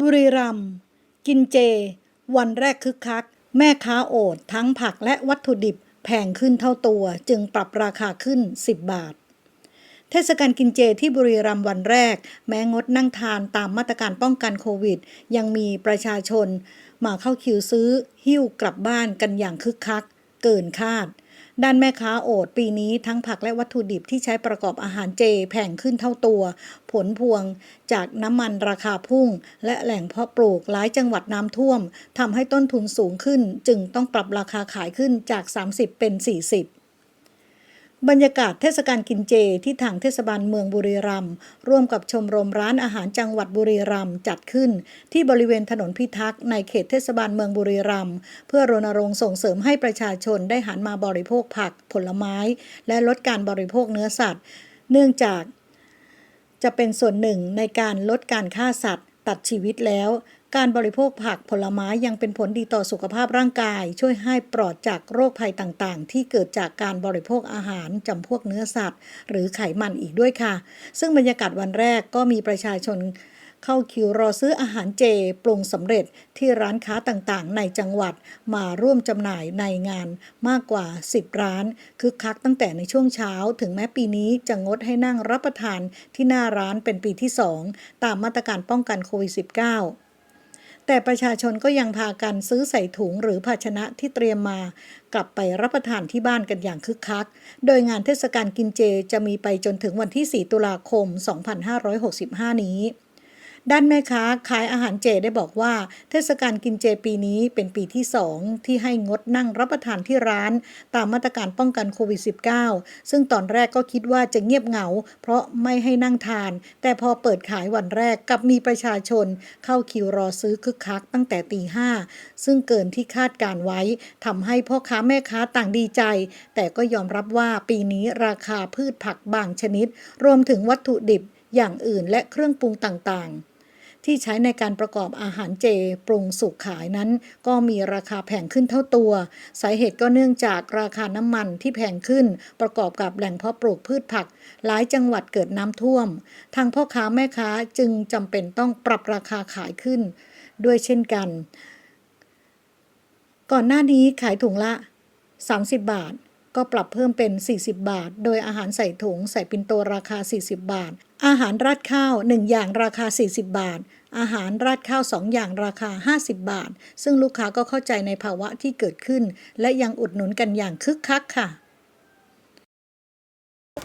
บุรีรัมย์กินเจ วันแรกคึกคัก แม่ค้าโอดทั้งผักและวัตถุดิบแพงขึ้นเท่าตัวจึงปรับราคาขึ้น 10 บาท เทศกาลกินเจที่บุรีรัมย์วันแรก แม้งดนั่งทานตามมาตรการป้องกันโควิด ยังมีประชาชน มาเข้าคิวซื้อ หิ้วกลับบ้านกันอย่างคึกคัก เกินคาด ด้านแม่ค้าโอดปีนี้ทั้งผักและวัตถุดิบที่ใช้ประกอบอาหารเจแพงขึ้นเท่าตัว ผลพวงจากน้ำมันราคาพุ่ง และแหล่งเพาะปลูกหลายจังหวัดน้ำท่วมทำให้ต้นทุนสูงขึ้น จึงต้องปรับราคาขายขึ้นจาก 30 เป็น 40 บรรยากาศเทศกาลกินเจที่ทางเทศบาลเมืองบุรีรัมย์ร่วมกับชมรมร้านอาหารจังหวัดบุรีรัมย์จัดขึ้น ที่บริเวณถนนพิทักษ์ในเขตเทศบาลเมืองบุรีรัมย์เพื่อรณรงค์ส่งเสริมให้ประชาชนได้หันมาบริโภคผักผลไม้ และลดการบริโภคเนื้อสัตว์ เนื่องจากจะเป็นส่วนหนึ่งในการลดการฆ่าสัตว์ ตัดชีวิตแล้ว การบริโภคผักผลไม้ยังเป็นผลดีต่อสุขภาพร่างกาย ช่วยให้ปลอดจากโรคภัยต่างๆ ที่เกิดจากการบริโภคอาหารจำพวกเนื้อสัตว์ หรือไขมันอีกด้วยค่ะ ซึ่งบรรยากาศวันแรกก็มีประชาชนเข้าคิวรอซื้ออาหารเจปรุงสำเร็จที่ร้านค้าต่างๆ ในจังหวัดมาร่วมจำหน่ายในงานมากกว่า 10 ร้าน คึกคักตั้งแต่ในช่วงเช้า ถึงแม้ปีนี้จะงดให้นั่งรับประทานที่หน้าร้านเป็นปีที่ 2 ตามมาตรการป้องกันโควิด -19 แต่ประชาชนก็ยังพากันซื้อใส่ถุงหรือภาชนะที่เตรียมมา กลับไปรับประทานที่บ้านกันอย่างคึกคัก โดยงานเทศกาลกินเจจะมีไปจนถึงวันที่ 4 ตุลาคม 2565 นี้ ด้านแม่ค้าขายอาหารเจได้บอกว่า เทศกาลกินเจปีนี้เป็นปีที่ 2 ที่ให้งดนั่งรับประทานที่ร้าน ตามมาตรการป้องกันโควิด -19 ซึ่งตอนแรกก็คิดว่าจะเงียบเหงา เพราะไม่ให้นั่งทาน แต่พอเปิดขายวันแรกกลับมีประชาชน เข้าคิวรอซื้อคึกคักตั้งแต่ตีห้าซึ่งเกินที่คาดการไว้ทำให้พ่อค้าแม่ค้าต่างดีใจ แต่ก็ยอมรับว่าปีนี้ราคาพืชผักบางชนิด รวมถึงวัตถุดิบอย่างอื่นและเครื่องปรุงต่างๆ ที่ใช้ในการประกอบอาหารเจปรุงสุกขายนั้น ก็มีราคาแพงขึ้นเท่าตัว สาเหตุก็เนื่องจากราคาน้ำมันที่แพงขึ้น ประกอบกับแหล่งเพาะปลูกพืชผัก หลายจังหวัดเกิดน้ำท่วม ทางพ่อค้าแม่ค้าจึงจำเป็นต้องปรับราคาขายขึ้น ด้วยเช่นกัน ก่อนหน้านี้ขายถุงละ 30 บาท ก็ปรับเพิ่มเป็น 40 บาท โดยอาหารใส่ถุงใส่ปินโตราคา 40 บาท อาหารราดข้าว 1 อย่างราคา 40 บาท อาหารราดข้าว 2 อย่างราคา 50 บาท ซึ่งลูกค้าก็เข้าใจในภาวะที่เกิดขึ้น และยังอุดหนุนกันอย่างคึกคักค่ะ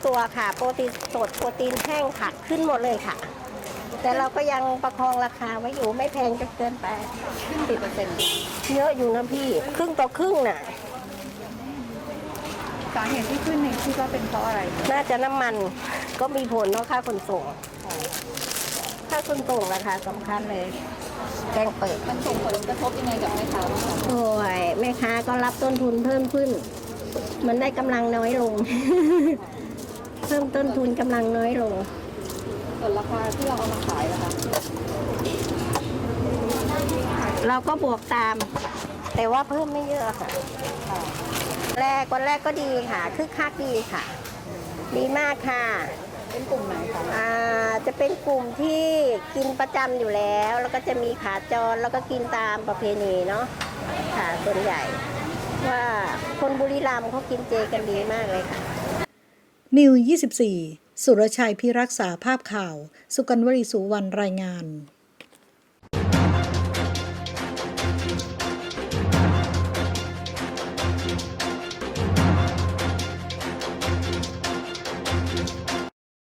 ตัวค่ะ โปรตีนสด โปรตีนแห้งผักขึ้นหมดเลยค่ะ แต่เราก็ยังประคองราคาไว้อยู่ไม่แพงจนเกินไปขึ้นกี่เปอร์เซ็นต์เยอะอยู่นะพี่ ครึ่งต่อครึ่งน่ะสาเหตุที่ขึ้นเนี่ยคิดว่าเป็นเพราะอะไร น่าจะน้ำมันก็มีผลเนาะค่าขนส่ง ค่าขนส่งราคาสำคัญเลยแกงเปิดมันส่งผลกระทบยังไงกับแม่ค้าบ้างคะโอ้ยแม่ค้าก็รับต้นทุนเพิ่มขึ้น มันได้กำลังน้อยลง เพิ่มต้นทุนกำลังน้อยลง ส่วนราคาที่เราเอามาขายนะคะเราก็บวกตาม แต่ว่าเพิ่มไม่เยอะค่ะ แรกวันแรกก็ดีค่ะคึกคักดีค่ะ ดีมากค่ะ เป็นกลุ่มไหนคะอ่าจะเป็นกลุ่มที่กินประจำอยู่แล้ว แล้วก็จะมีขาจรแล้วก็กินตามประเพณีเนาะค่ะส่วนใหญ่ ว่าคนบุรีรัมย์เขากินเจกันดีมากเลยค่ะ นิว 24 สุรชัยพิรักษาภาพข่าว สุกันวรีสุวรรณรายงาน